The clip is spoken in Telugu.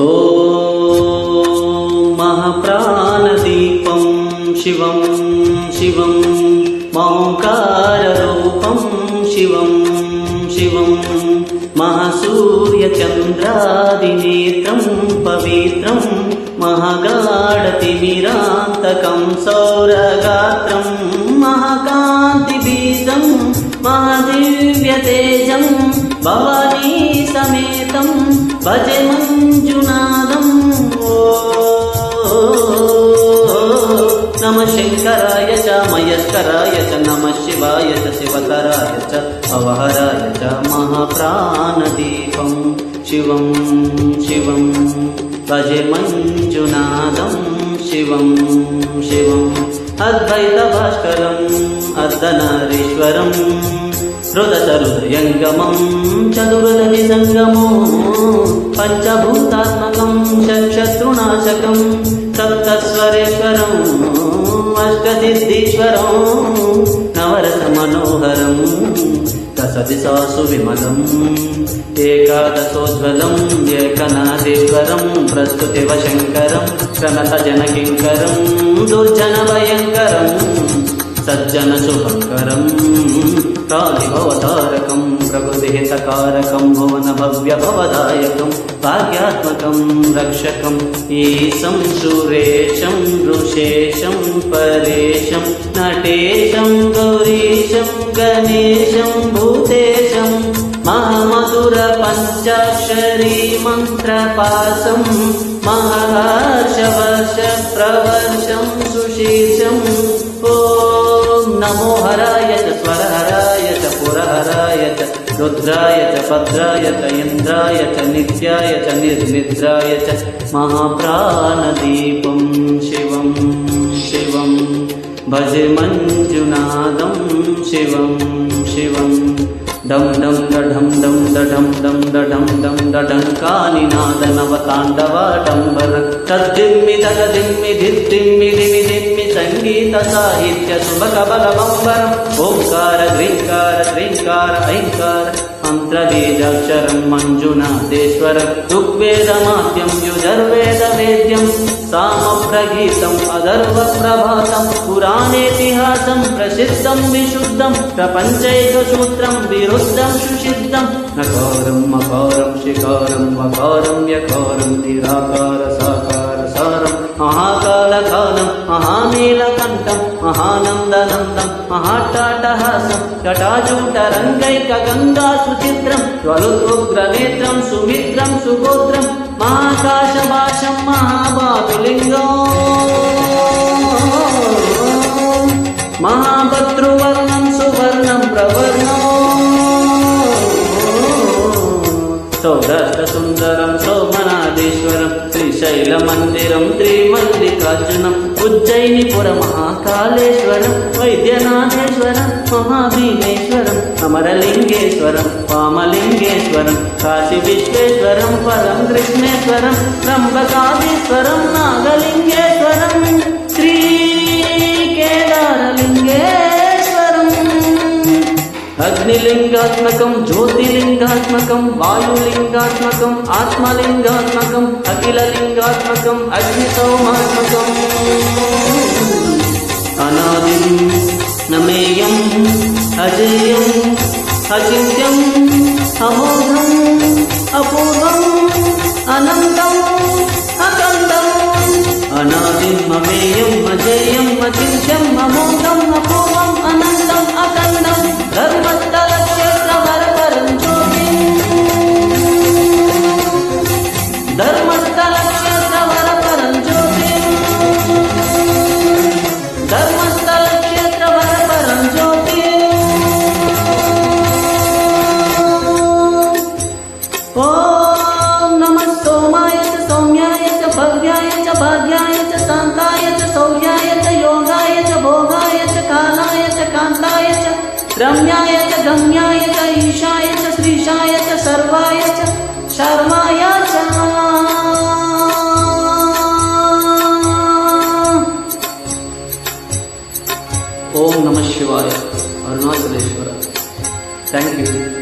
ॐ महाप्राणदीपं शिवं शिवं मौङ्काररूपं शिवं शिवं महासूर्यचन्द्रादिनेत्रं पवित्रं महागाढतिमिरान्तकं सौरगात्रं महाकान्तिबीजं महादिव्यतेजं भवानी समेतं భజ మంజునాదం. ఓ నమ శంకరాయ చ మయస్కరాయ చ నమ శివాయ చ శివకరాయ చ అవహరాయ చ మహాప్రాణదీపం. శివం శివం భజ మంజునాదం. శివం శివం అద్వైత భాస్కరం అర్ధనారీశ్వరం. हृदसरुदयङ्गमं चतुर्दधिसङ्गमो पञ्चभूतात्मकं षट्शत्रुनाशकं सप्तस्वरेश्वरम् अष्टसिद्धीश्वरं नवरसमनोहरम् दशदिशासु विमलम् एकादशोज्ज्वलम् एकनाथेश्वरं प्रस्तुतिवशङ्करं प्रणतजनकिङ्करं दुर्जनभयङ्करम् సజ్జన శుభంకరం ప్రాదిభవతారకం ప్రభుసిహితకారకం భువన భవ్య భవదాయకం భాగ్యాత్మకం రక్షకం ఈశం సురేశం ఋషేశం పరేశం నటేశం గౌరీశం గణేశం భూతేశం మహామధుర పంచాక్షరీ మంత్రపాసం మహర్షవర్ష ప్రవర్షం సుశీర్షం ఓ నమో హరాయ స్వరహరాయ పురహరాయ రుద్రాయ భద్రాయ ఇంద్రాయ నిత్యాయ నిర్నిద్రాయ మహాప్రాణదీపం శివం శివం భజ మంజునాదం శివం శివం డం డం దఢం డం దఢం డం దఢం డం దఢం కాని నాదనవ తాండవ డంబర తద్దిమ్మి తగదిమ్మి ధిద్దిమ్మి సంగీత సాహిత్య శుభకబల మంబరం ఓంకార ద్వింకార ద్వింకార ఐంకార మంత్రబీజాక్షరం మంజునాథేశ్వరం ఋగ్వేదమాద్యం యుజర్వేద వేద్యం సామప్రగీతం అధర్వ ప్రభాతం పురాణేతిహాసం ప్రసిద్ధం విశుద్ధం ప్రపంచైకసూత్రం విరుద్ధం సుసిద్ధం నకారం మకారం శికారం మకారం యకారం నిరాకార సారం महानन्दनन्दं महाटाटहासं जटाजूटरङ्गैकगङ्गासुचित्रं ज्वलुरुग्रनेत्रं सुमित्रं सुगोत्रं महाकाशभाषं महाबाहुलिङ्गम् సోమనాథేశ్వరం శ్రీశైల మందిరం త్రిమల్లికార్జునం ఉజ్జయినిపుర మహాకాళేశ్వరం వైద్యనాథేశ్వరం మహాభీమేశ్వరం అమరలింగేశ్వరం పామలింగేశ్వరం కాశీ విశ్వేశ్వరం పరం కృష్ణేశ్వరం త్రంబకాధీశ్వరం నాగలింగేశ్వరం శ్రీ కేదారలింగేశ్వరం అగ్నిలింగాత్మకం జ్యోతి ज्योतिलिङ्गात्मकं वायुलिङ्गात्मकम् आत्मलिङ्गात्मकम् अखिललिङ्गात्मकम् अग्निसौमात्मकम् अनादिं नमेयम् अजेयम् अचिन्त्यम् अमोघम् रम्याय च, गम्याय च, ईशाय च, श्रीशाय च, सर्वाय च, शर्माय च। ओम नमः शिवाय, अरुणाचलेश्वर। Thank you